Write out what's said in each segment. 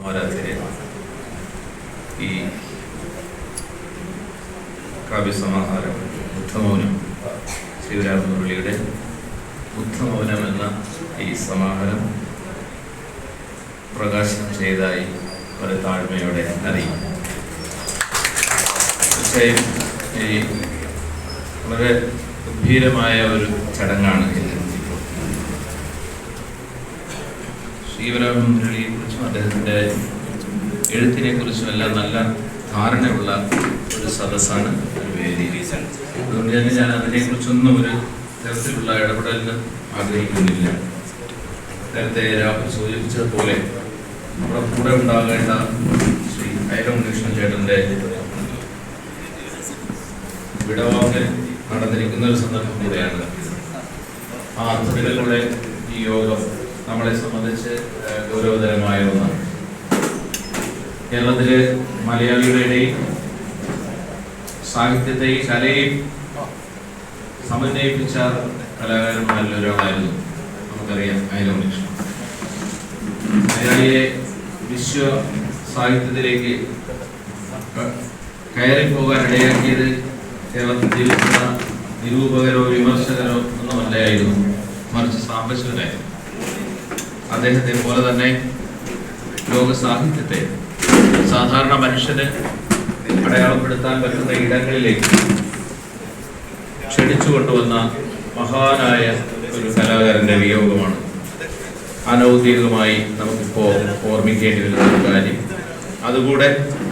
പോരാത്തിരെ ഈ കാവ്യസമാഹാരം ബുദ്ധമൗനം ശിവരാമമുരളിയുടെ ബുദ്ധമൗനം എന്ന ഈ സമാഹാരം പ്രകാശനം ചെയ്തതായി ഒരു താഴ്മയോടെ അറിയും. തീർച്ചയായും ഈ വളരെ ഗംഭീരമായ ഒരു ചടങ്ങാണ് ഇത് ശിവരാമമുരളിയെ കുറിച്ചും അദ്ദേഹത്തിന്റെ എഴുത്തിനെ കുറിച്ചും എല്ലാം നല്ല ധാരണയുള്ള ഒരു സദസ്സാണ് അതുകൊണ്ട് തന്നെ ഞാൻ അതിനെക്കുറിച്ചൊന്നും ഒരു തരത്തിലുള്ള ഇടപെടലിന് ആഗ്രഹിക്കുന്നില്ല. നേരത്തെ രാഹുൽ സൂചിപ്പിച്ചതുപോലെ നമ്മുടെ കൂടെ ഉണ്ടാകേണ്ട ശ്രീ ഐരം കൃഷ്ണൻ ചേട്ടന്റെ വിടവാങ്ങൽ നടന്നിരിക്കുന്ന ഒരു സന്ദർഭം കൂടെയാണ്. ആ അർത്ഥത്തിലൂടെ ഈ യോഗം നമ്മളെ സംബന്ധിച്ച് ഗൗരവതരമായ ഒന്നാണ്. കേരളത്തിലെ മലയാളികളുടെയും സാഹിത്യത്തെയും കലയും സമന്വയിപ്പിച്ച കലാകാരന്മാരിൽ ഒരാളായിരുന്നു നമുക്കറിയാം അയലം മലയാളിയെ വിശ്വ സാഹിത്യത്തിലേക്ക് കയറി പോകാൻ ഇടയാക്കിയത് കേരളത്തിൽ ജീവിക്കുന്ന നിരൂപകരോ വിമർശകരോ ഒന്നുമല്ലായിരുന്നു. മറിച്ച് സാമ്പശിവനായിരുന്നു അദ്ദേഹത്തെ പോലെ തന്നെ ലോക സാഹിത്യത്തെ സാധാരണ മനുഷ്യന് അടയാളപ്പെടുത്താൻ പറ്റുന്ന ഇടങ്ങളിലേക്ക് ക്ഷണിച്ചു കൊണ്ടുവന്ന മഹാനായ ഒരു കലാകാരന്റെ വിയോഗമാണ്. അനൗദ്യോഗികമായി നമുക്കിപ്പോൾ ഓർമ്മിക്കേണ്ടി വരുന്ന ഒരു കാര്യം. അതുകൂടെ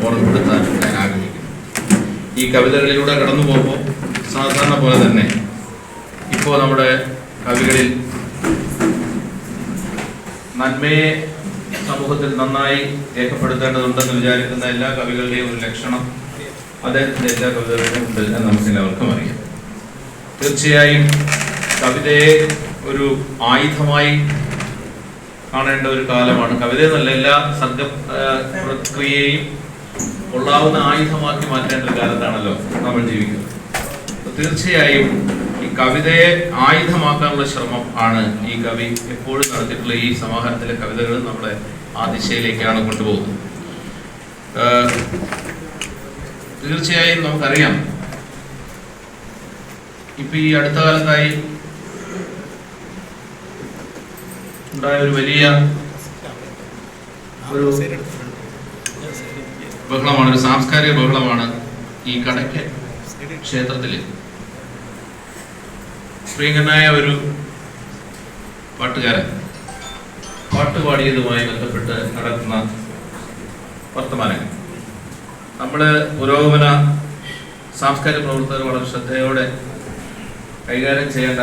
ഓർമ്മപ്പെടുത്താൻ ഞാൻ ആഗ്രഹിക്കുന്നു. ഈ കവിതകളിലൂടെ കടന്നു പോകുമ്പോൾ സാധാരണ പോലെ തന്നെ ഇപ്പോൾ നമ്മുടെ കവികളിൽ നന്മയെ സമൂഹത്തിൽ നന്നായി രേഖപ്പെടുത്തേണ്ടതുണ്ടെന്ന് വിചാരിക്കുന്ന എല്ലാ കവികളുടെയും ഒരു ലക്ഷണം അദ്ദേഹത്തിന്റെ എല്ലാ കവിതകളുടെയും ഉണ്ട് എന്ന് നമുക്ക് എല്ലാവർക്കും അറിയാം. തീർച്ചയായും കവിതയെ ഒരു ആയുധമായി കാണേണ്ട ഒരു കാലമാണ്. കവിത എന്നല്ല എല്ലാ സംഘ പ്രക്രിയയും കൊള്ളാവുന്ന ആയുധമാക്കി മാറ്റേണ്ട ഒരു കാലത്താണല്ലോ നമ്മൾ ജീവിക്കുന്നത്. തീർച്ചയായും കവിതയെ ആയുധമാക്കാനുള്ള ശ്രമം ആണ് ഈ കവി എപ്പോഴും നടത്തിയിട്ടുള്ള ഈ സമാഹാരത്തിലെ കവിതകൾ നമ്മളെ ആ ദിശയിലേക്കാണ് കൊണ്ടുപോകുന്നത്. തീർച്ചയായും നമുക്കറിയാം. ഇപ്പൊ ഈ അടുത്ത കാലത്തായി ഉണ്ടായ ഒരു വലിയ ബഹളമാണ് ഒരു സാംസ്കാരിക ബഹളമാണ് ഈ കടയ്ക്ക് ക്ഷേത്രത്തിൽ. ശ്രീകനായ ഒരു പാട്ടുകാരൻ പാട്ട് പാടിയതുമായി ബന്ധപ്പെട്ട് നടക്കുന്ന വർത്തമാനങ്ങൾ. നമ്മൾ പുരോഗമന സാംസ്കാരിക പ്രവർത്തകർ വളരെ ശ്രദ്ധയോടെ കൈകാര്യം ചെയ്യേണ്ട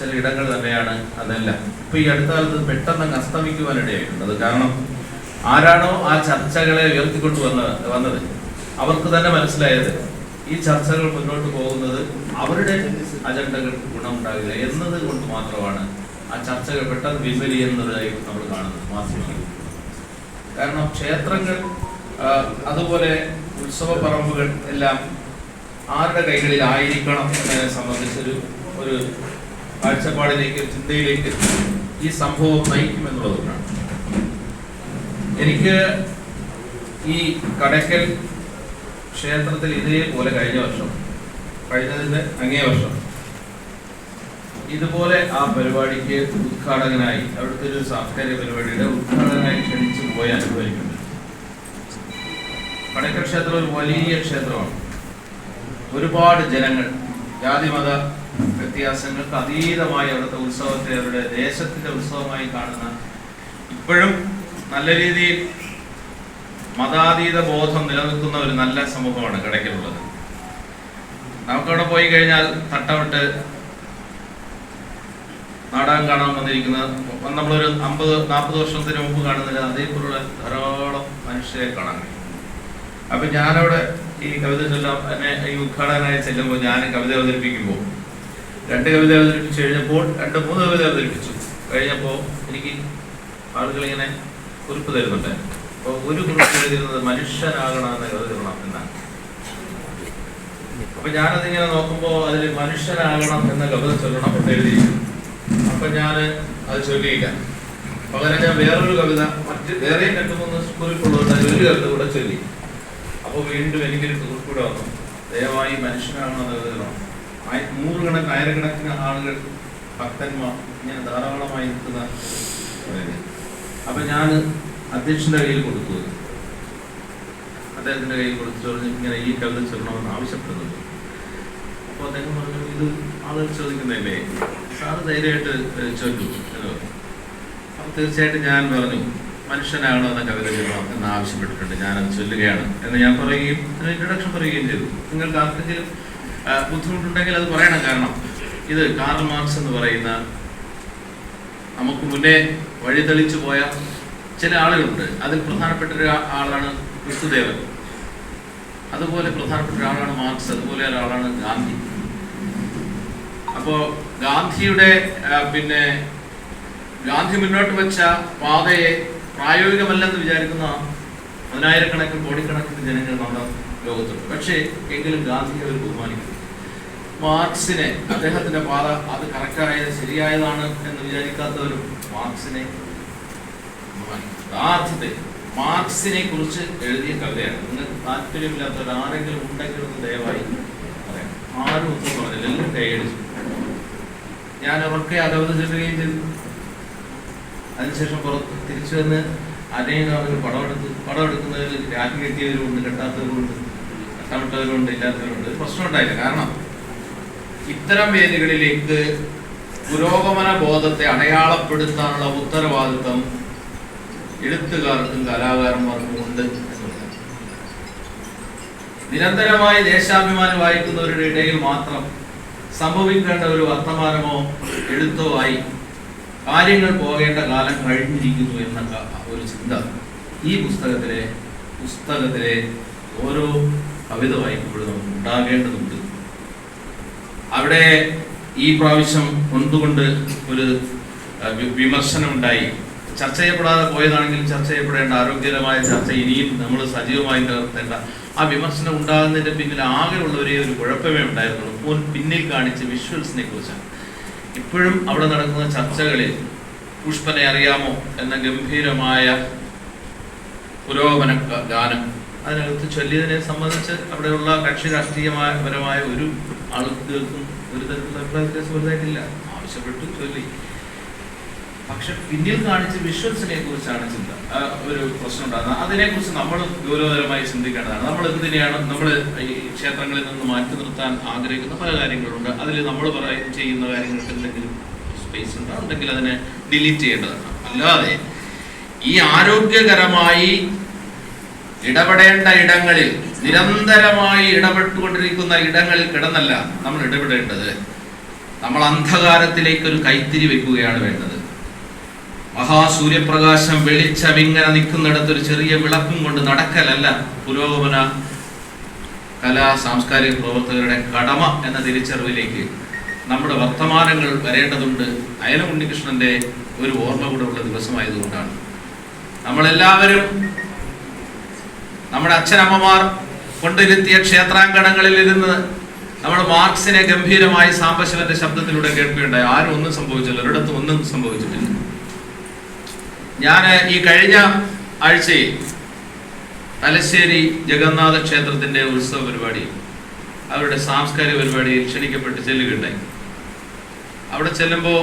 ചില ഇടങ്ങൾ തന്നെയാണ് അതെല്ലാം. ഇപ്പൊ ഈ അടുത്ത കാലത്ത് പെട്ടെന്ന് അസ്തമിക്കുവാനിടയായിട്ടുണ്ട്. കാരണം ആരാണോ ആ ചർച്ചകളെ ഉയർത്തിക്കൊണ്ട് വന്നത് വന്നത്. അവർക്ക് തന്നെ മനസ്സിലായത് ഈ ചർച്ചകൾ മുന്നോട്ട് പോകുന്നത് അവരുടെ അജണ്ടകൾക്ക് ഗുണമുണ്ടാകില്ല എന്നത് കൊണ്ട് മാത്രമാണ് ആ ചർച്ചകൾ പെട്ടെന്ന് പിൻവലിയുന്നതായി നമ്മൾ കാണുന്നത് മാധ്യമങ്ങളിൽ കാരണം ക്ഷേത്രങ്ങൾ അതുപോലെ ഉത്സവ പറമ്പുകൾ എല്ലാം ആരുടെ കൈകളിൽ ആയിരിക്കണം എന്നതിനെ സംബന്ധിച്ചൊരു ഒരു കാഴ്ചപ്പാടിലേക്ക് ചിന്തയിലേക്ക് ഈ സംഭവം നയിക്കുമെന്നുള്ളതുകൊണ്ടാണ് എനിക്ക് ഈ കടയ്ക്കൽ ക്ഷേത്രത്തിൽ ഇതേപോലെ കഴിഞ്ഞ വർഷം കഴിഞ്ഞതിന്റെ അങ്ങേ വർഷം ഇതുപോലെ ആ പരിപാടിക്ക് ഉദ്ഘാടകനായി അവിടുത്തെ ഒരു സാംസ്കാരിക പരിപാടിയുടെ ഉദ്ഘാടകനായി ക്ഷണിച്ചു പോയ അനുഭവിക്കുന്നത് കടയ്ക്കൽ ക്ഷേത്രം ഒരു വലിയ ക്ഷേത്രമാണ്. ഒരുപാട് ജനങ്ങൾ ജാതിമത വ്യത്യാസങ്ങൾക്ക് അതീതമായി അവിടുത്തെ ഉത്സവത്തെ അവരുടെ ദേശത്തിന്റെ ഉത്സവമായി കാണുന്ന ഇപ്പോഴും നല്ല രീതിയിൽ മതാതീത ബോധം നിലനിൽക്കുന്ന ഒരു നല്ല സമൂഹമാണ് കിടക്കലുള്ളത് നമുക്കവിടെ പോയി കഴിഞ്ഞാൽ തട്ടമിട്ട് നാടകം കാണാൻ വന്നിരിക്കുന്ന നമ്മളൊരു അമ്പത് നാൽപ്പത് വർഷത്തിന് മുമ്പ് കാണുന്നില്ല. അതേപോലുള്ള ധാരാളം മനുഷ്യരെ കാണാൻ കഴിയും. അപ്പൊ ഞാനവിടെ ഈ കവിത ചെല്ലാം എന്നെ ഈ ഉദ്ഘാടകനായി ചെല്ലുമ്പോൾ ഞാൻ കവിത അവതരിപ്പിക്കുമ്പോൾ രണ്ട് കവിത അവതരിപ്പിച്ചു കഴിഞ്ഞപ്പോൾ രണ്ട് മൂന്ന് കവിത അവതരിപ്പിച്ചു. കഴിഞ്ഞപ്പോൾ എനിക്ക് ആളുകൾ ഇങ്ങനെ കുറിപ്പ് തരുന്നുണ്ട് അപ്പോൾ ഒരു കുറിപ്പ് എഴുതിയിരുന്നത് മനുഷ്യനാകണമെന്ന് എഴുതണം എന്നാണ് അപ്പൊ ഞാനതിങ്ങനെ നോക്കുമ്പോൾ അതിൽ മനുഷ്യനാകണം എന്ന കവിത ചൊല്ലണം എന്ന് അപ്പൊ ഞാൻ അത് ചൊല്ലിയില്ല. പകരം ഞാൻ വേറൊരു കവിത മറ്റ് വേറെയും രണ്ടു മൂന്ന് കുറിപ്പുള്ളത് ഒരു കവിത കൂടെ ചൊല്ലി. അപ്പോൾ വീണ്ടും എനിക്കൊരു കുറിപ്പൂടെ വന്നു. ദയവായി മനുഷ്യനാകണമെന്ന് എഴുതണം നൂറുകണക്കിന് ആയിരക്കണക്കിന് ആളുകൾ ഭക്തന്മാർ ഇങ്ങനെ ധാരാളമായി നിൽക്കുന്ന. അപ്പൊ ഞാൻ അധ്യക്ഷന്റെ കയ്യിൽ കൊടുത്തു. അദ്ദേഹത്തിന്റെ കയ്യിൽ കൊടുത്തു. പറഞ്ഞ് ഇങ്ങനെ ഈ കവിത ചെല്ലണമെന്ന് ആവശ്യപ്പെടുന്നുണ്ട്. അപ്പോൾ അദ്ദേഹം പറഞ്ഞു ഇത് ആളുകൾ ചോദിക്കുന്നതല്ലേ? സാറ് ധൈര്യമായിട്ട് ചൊല്ലു അപ്പോൾ തീർച്ചയായിട്ടും ഞാൻ പറഞ്ഞു മനുഷ്യനാണോ എന്ന കവിത ചെല്ലണം എന്ന് ആവശ്യപ്പെട്ടിട്ടുണ്ട്. ഞാനത് ചൊല്ലുകയാണ്. എന്ന് ഞാൻ പറയുകയും ഇൻട്രൊഡക്ഷൻ പറയുകയും ചെയ്തു. നിങ്ങൾക്ക് ആർക്കെങ്കിലും ബുദ്ധിമുട്ടുണ്ടെങ്കിൽ അത് പറയണം. കാരണം ഇത് കാർൽ മാർക്സ് എന്ന് പറയുന്ന നമുക്ക് മുന്നേ വഴിതെളിച്ചു പോയ ചില ആളുകളുണ്ട്. അതിൽ പ്രധാനപ്പെട്ട ഒരു ആളാണ് ക്രിസ്തുദേവൻ. അതുപോലെ പ്രധാനപ്പെട്ട ഒരാളാണ് മാർക്സ് അതുപോലെ ഒരാളാണ് ഗാന്ധി. അപ്പോ ഗാന്ധിയുടെ പിന്നെ ഗാന്ധി മുന്നോട്ട് വെച്ച പാതയെ പ്രായോഗികമല്ലെന്ന് വിചാരിക്കുന്ന പതിനായിരക്കണക്കിന് കോടിക്കണക്കിന് ജനങ്ങൾ നമ്മുടെ ലോകത്തുണ്ട്. പക്ഷേ എങ്കിലും ഗാന്ധിയെ അവർ ബഹുമാനിക്കും മാർക്സിനെ അദ്ദേഹത്തിന്റെ പാത അത് കറക്റ്റായത് ശരിയായതാണ് എന്ന് വിചാരിക്കാത്തവരും മാർക്സിനെ ബഹുമാനിക്കും മാർക്സിനെ കുറിച്ച് എഴുതിയ കവിതയാണ്. നിങ്ങൾക്ക് താല്പര്യമില്ലാത്തവർ ആരെങ്കിലും ഉണ്ടെങ്കിൽ ദയവായി പറയാം. ആരും ഒന്നും പറഞ്ഞില്ല. എല്ലാം കൈയടിച്ചു ഞാൻ അവർക്ക് കവിത ചെയ്തു. അതിനുശേഷം പുറത്ത് തിരിച്ചു വന്ന് അനേകം ആളുകൾ പടമെടുത്ത് പടമെടുക്കുന്നതിൽ കെട്ടിയവരുമുണ്ട് കെട്ടാത്തവരുമുണ്ട് കട്ടമിട്ടവരുമുണ്ട് ഇല്ലാത്തവരുമുണ്ട് ഒരു പ്രശ്നം ഉണ്ടായില്ല. കാരണം ഇത്തരം വേദികളിലേക്ക് പുരോഗമന ബോധത്തെ അടയാളപ്പെടുത്താനുള്ള ഉത്തരവാദിത്വം എഴുത്തുകാർക്കും കലാകാരന്മാർക്കും ഉണ്ട് നിരന്തരമായി ദേശാഭിമാനം വായിക്കുന്നവരുടെ ഇടയിൽ മാത്രം സംഭവിക്കേണ്ട ഒരു വർത്തമാനമോ എഴുത്തോ ആയി കാര്യങ്ങൾ പോകേണ്ട കാലം കഴിഞ്ഞിരിക്കുന്നു എന്ന ഒരു ചിന്ത ഈ പുസ്തകത്തിലെ പുസ്തകത്തിലെ ഓരോ കവിത വായിക്കുമ്പോഴും നമുക്ക് ഉണ്ടാകേണ്ടതുണ്ട്. അവിടെ ഈ പ്രാവശ്യം എന്തുകൊണ്ട് ഒരു വിമർശനമുണ്ടായി? ചർച്ച ചെയ്യപ്പെടാതെ പോയതാണെങ്കിലും ചർച്ച ചെയ്യപ്പെടേണ്ട ആരോഗ്യകരമായ ചർച്ച ഇനിയും നമ്മൾ സജീവമായി നിലനിർത്തേണ്ട ആ വിമർശനം ഉണ്ടാകുന്നതിന്റെ പിന്നിൽ ആകെയുള്ള ഒരേ ഒരു കുഴപ്പമേ ഉണ്ടായിരുന്നുള്ളൂ. മുൻ പിന്നിൽ കാണിച്ച വിഷ്വൽസിനെ കുറിച്ചാണ്. ഇപ്പോഴും അവിടെ നടക്കുന്ന ചർച്ചകളിൽ പുഷ്പനെ അറിയാമോ എന്ന ഗംഭീരമായ പുരോഗമന ഗാനം. അതിനകത്ത് ചൊല്ലിയതിനെ സംബന്ധിച്ച് അവിടെയുള്ള കക്ഷി രാഷ്ട്രീയമായ പരമായ ഒരു ആളുകൾക്കും ഒരു തരത്തിലുള്ള അഭിപ്രായ വ്യത്യാസം വലുതായിട്ടില്ല ആവശ്യപ്പെട്ടു ചൊല്ലി. പക്ഷെ പിന്നിൽ കാണിച്ച വിഷ്വൽസിനെ കുറിച്ചാണ് ചിന്ത. ഒരു പ്രശ്നം ഉണ്ടാകുന്നത്. അതിനെക്കുറിച്ച് നമ്മൾ ഗൗരവതരമായി ചിന്തിക്കേണ്ടതാണ്. നമ്മൾ എന്തിനെയാണ് നമ്മൾ ഈ ക്ഷേത്രങ്ങളിൽ നിന്ന് മാറ്റി നിർത്താൻ ആഗ്രഹിക്കുന്ന പല കാര്യങ്ങളുണ്ട്. അതിൽ നമ്മൾ പറയും ചെയ്യുന്ന കാര്യങ്ങൾക്ക് എന്തെങ്കിലും സ്പേസ് ഉണ്ട്? ഉണ്ടെങ്കിൽ അതിനെ ഡിലീറ്റ് ചെയ്യേണ്ടതാണ്. അല്ലാതെ ഈ ആരോഗ്യകരമായി ഇടപെടേണ്ട ഇടങ്ങളിൽ നിരന്തരമായി ഇടപെട്ടുകൊണ്ടിരിക്കുന്ന ഇടങ്ങളിൽ കിടന്നല്ല നമ്മൾ ഇടപെടേണ്ടത്. നമ്മൾ അന്ധകാരത്തിലേക്ക് ഒരു കൈത്തിരി വെക്കുകയാണ് വേണ്ടത്. മഹാസൂര്യപ്രകാശം വെളിച്ചം ഇങ്ങനെ നിൽക്കുന്നിടത്ത് ഒരു ചെറിയ വിളക്കും കൊണ്ട് നടക്കലല്ല പുരോഗമന കലാ സാംസ്കാരിക പ്രവർത്തകരുടെ കടമ എന്ന തിരിച്ചറിവിലേക്ക് നമ്മുടെ വർത്തമാനങ്ങൾ വരേണ്ടതുണ്ട്. അയല ഉണ്ണികൃഷ്ണന്റെ ഒരു ഓർമ്മ കൂടെ ഉള്ള ദിവസമായതുകൊണ്ടാണ്. നമ്മളെല്ലാവരും നമ്മുടെ അച്ഛനമ്മമാർ കൊണ്ടിരുത്തിയ ക്ഷേത്രാങ്കണങ്ങളിൽ ഇരുന്ന് നമ്മൾ മാർക്സിനെ ഗംഭീരമായി സാംബശിവന്റെ ശബ്ദത്തിലൂടെ കേൾക്കുകയുണ്ടായി. ആരും ഒന്നും സംഭവിച്ചില്ല. ഒരിടത്തും ഒന്നും സംഭവിച്ചിട്ടില്ല. ഞാൻ ഈ കഴിഞ്ഞ ആഴ്ചയിൽ തലശ്ശേരി ജഗന്നാഥ ക്ഷേത്രത്തിന്റെ ഉത്സവ പരിപാടിയിൽ അവരുടെ സാംസ്കാരിക പരിപാടിയിൽ ക്ഷണിക്കപ്പെട്ട് ചെല്ലുകയുണ്ടായി. അവിടെ ചെല്ലുമ്പോൾ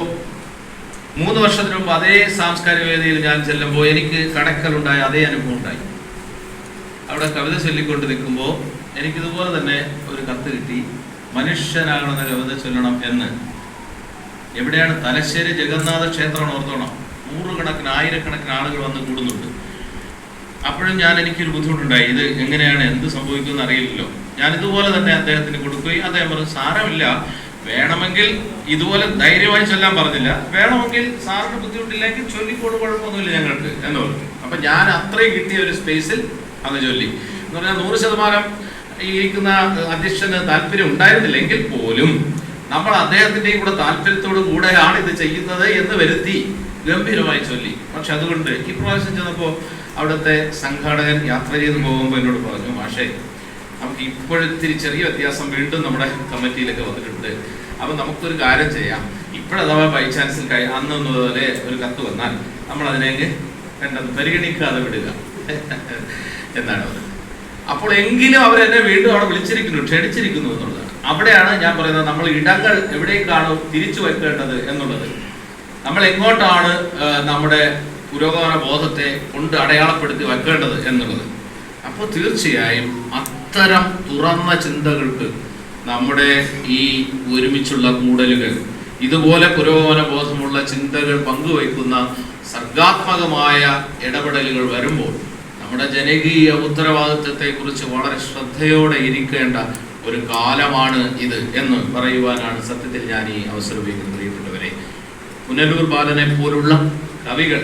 മൂന്ന് വർഷത്തിന് മുമ്പ് അതേ സാംസ്കാരിക വേദിയിൽ ഞാൻ ചെല്ലുമ്പോൾ എനിക്ക് കടക്കലുണ്ടായ അതേ അനുഭവം ഉണ്ടായി. അവിടെ കവിത ചൊല്ലിക്കൊണ്ട് നിൽക്കുമ്പോൾ എനിക്കിതുപോലെ തന്നെ ഒരു കത്ത് കിട്ടി. മനുഷ്യനാകണമെന്ന കവിത ചൊല്ലണം എന്ന്. എവിടെയാണ് തലശ്ശേരി ജഗന്നാഥ ക്ഷേത്രമാണ് ഓർത്തോണം? നൂറുകണക്കിന് ആയിരക്കണക്കിന് ആളുകൾ വന്ന് കൂടുന്നുണ്ട്. അപ്പോഴും ഞാൻ എനിക്കൊരു ബുദ്ധിമുട്ടുണ്ടായി. ഇത് എങ്ങനെയാണ് എന്ത് സംഭവിക്കുമെന്ന് അറിയില്ലല്ലോ. ഞാൻ ഇതുപോലെ തന്നെ അദ്ദേഹത്തിന് കൊടുക്കുകയും അദ്ദേഹം പറഞ്ഞു സാരമില്ല. വേണമെങ്കിൽ ഇതുപോലെ ധൈര്യമായി ചൊല്ലാൻ പറഞ്ഞില്ല. വേണമെങ്കിൽ സാറിന് ബുദ്ധിമുട്ടില്ലെങ്കിൽ ചൊല്ലിക്കോട് കുഴപ്പമൊന്നുമില്ല ഞങ്ങൾക്ക് എന്ന് പറഞ്ഞു. അപ്പൊ ഞാൻ അത്രയും കിട്ടിയ ഒരു സ്പേസിൽ അന്ന് ചൊല്ലി. എന്ന് പറഞ്ഞാൽ നൂറ് ശതമാനം ഇരിക്കുന്ന അധ്യക്ഷന് താല്പര്യം ഉണ്ടായിരുന്നില്ലെങ്കിൽ പോലും നമ്മൾ അദ്ദേഹത്തിന്റെയും കൂടെ താല്പര്യത്തോടു കൂടെയാണ് ഇത് ചെയ്യുന്നത് എന്ന് വരുത്തി. ഗംഭീരമായി ചൊല്ലി. പക്ഷെ അതുകൊണ്ട് ഈ പ്രാവശ്യം ചെന്നപ്പോൾ അവിടുത്തെ സംഘാടകൻ യാത്ര ചെയ്ത് പോകുമ്പോൾ എന്നോട് പറഞ്ഞു മാഷേ നമുക്ക് ഇപ്പോഴത്തിരി ചെറിയ വ്യത്യാസം വീണ്ടും നമ്മുടെ കമ്മിറ്റിയിലൊക്കെ വന്നിട്ടുണ്ട്. അപ്പൊ നമുക്കൊരു കാര്യം ചെയ്യാം. ഇപ്പോഴഥവാ ബൈ ചാൻസിൽ കൈ അന്ന് പോലെ ഒരു കത്ത് വന്നാൽ നമ്മൾ അതിനേക്ക് വേണ്ടത് പരിഗണിക്കാതെ വിടുക. എന്നാണ് അത് അപ്പോൾ എങ്കിലും അവരെന്നെ വീണ്ടും അവിടെ വിളിച്ചിരിക്കുന്നു ക്ഷണിച്ചിരിക്കുന്നു എന്നുള്ളതാണ്. അവിടെയാണ് ഞാൻ പറയുന്നത് നമ്മൾ ഇടങ്ങൾ എവിടേക്കാണോ തിരിച്ചു വയ്ക്കേണ്ടത് എന്നുള്ളത്. നമ്മൾ എങ്ങോട്ടാണ് നമ്മുടെ പുരോഗമന ബോധത്തെ കൊണ്ട് അടയാളപ്പെടുത്തി വെക്കേണ്ടത് എന്നുള്ളത്? അപ്പോൾ തീർച്ചയായും അത്തരം തുറന്ന ചിന്തകൾക്ക് നമ്മുടെ ഈ ഒരുമിച്ചുള്ള കൂടലുകൾ ഇതുപോലെ പുരോഗമന ബോധമുള്ള ചിന്തകൾ പങ്കുവയ്ക്കുന്ന സർഗാത്മകമായ ഇടപെടലുകൾ വരുമ്പോൾ നമ്മുടെ ജനകീയ ഉത്തരവാദിത്വത്തെ കുറിച്ച് വളരെ ശ്രദ്ധയോടെ ഇരിക്കേണ്ട ഒരു കാലമാണ് ഇത് എന്ന് പറയുവാനാണ് സത്യത്തിൽ ഞാൻ ഈ അവസരം ഉപയോഗിക്കുന്നത് പ്രിയപ്പെട്ടവരെ. പുനലൂർ ബാലനെ പോലുള്ള കവികൾ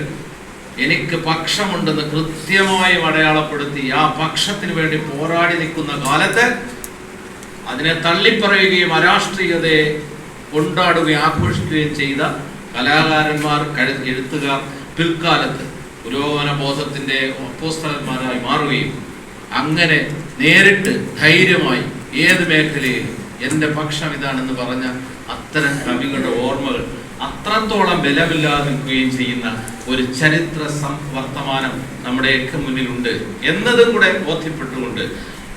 എനിക്ക് പക്ഷമുണ്ടെന്ന് കൃത്യമായി അടയാളപ്പെടുത്തി ആ പക്ഷത്തിന് വേണ്ടി പോരാടി നിൽക്കുന്ന കാലത്ത് അതിനെ തള്ളിപ്പറയുകയും അരാഷ്ട്രീയതയെ കൊണ്ടാടുകയും ആഘോഷിക്കുകയും ചെയ്ത കലാകാരന്മാർ കഴു എഴുത്തുകാർ പിൽക്കാലത്ത് പുരോഗമന ബോധത്തിന്റെ അപ്പോസ്തലന്മാരായി മാറുകയും അങ്ങനെ നേരിട്ട് ധൈര്യമായി ഏത് മേഖലയിലും എന്റെ പക്ഷം ഇതാണെന്ന് പറഞ്ഞ അത്തരം കവികളുടെ ഓർമ്മകൾ അത്രത്തോളം ബലമില്ലാതെ നിൽക്കുകയും ചെയ്യുന്ന ഒരു ചരിത്ര വർത്തമാനം നമ്മുടെയൊക്കെ മുന്നിലുണ്ട് എന്നതും കൂടെ ബോധ്യപ്പെട്ടുകൊണ്ട്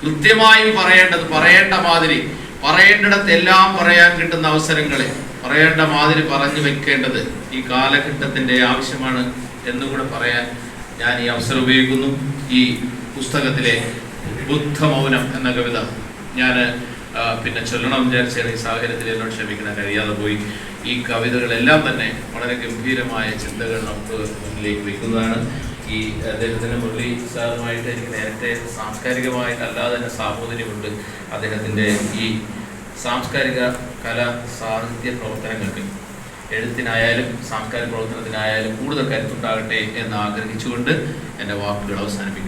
കൃത്യമായും പറയേണ്ടത് പറയേണ്ട മാതിരി പറയേണ്ടിടത്ത് എല്ലാം പറയാൻ കിട്ടുന്ന അവസരങ്ങളെ പറയേണ്ട മാതിരി പറഞ്ഞു വെക്കേണ്ടത് ഈ കാലഘട്ടത്തിന്റെ ആവശ്യമാണ് എന്നുകൂടെ പറയാൻ ഞാൻ ഈ അവസരം ഉപയോഗിക്കുന്നു. ഈ പുസ്തകത്തിലെ ബുദ്ധമൗനം എന്ന കവിത ഞാൻ പിന്നെ ചൊല്ലണം വിചാരിച്ചാണ് ഈ സാഹചര്യത്തിൽ എന്നോട് ക്ഷമിക്കണം കഴിയാതെ പോയി. ഈ കവിതകളെല്ലാം തന്നെ വളരെ ഗംഭീരമായ ചിന്തകൾ നമുക്ക് മുന്നിലേക്ക് വയ്ക്കുന്നതാണ്. ഈ അദ്ദേഹത്തിന് മുരളി സാറുമായിട്ട് എനിക്ക് നേരത്തെ സാംസ്കാരികമായിട്ട് അല്ലാതെ തന്നെ സാഹോദര്യമുണ്ട് അദ്ദേഹത്തിന്റെ ഈ സാംസ്കാരിക കല സാഹിത്യ പ്രവർത്തനങ്ങൾക്ക് എഴുത്തിനായാലും സാംസ്കാരിക പ്രവർത്തനത്തിനായാലും കൂടുതൽ കരുത്തുണ്ടാകട്ടെ എന്ന് ആഗ്രഹിച്ചുകൊണ്ട് എന്റെ വാക്കുകൾ അവസാനിപ്പിക്കുന്നു. നന്ദി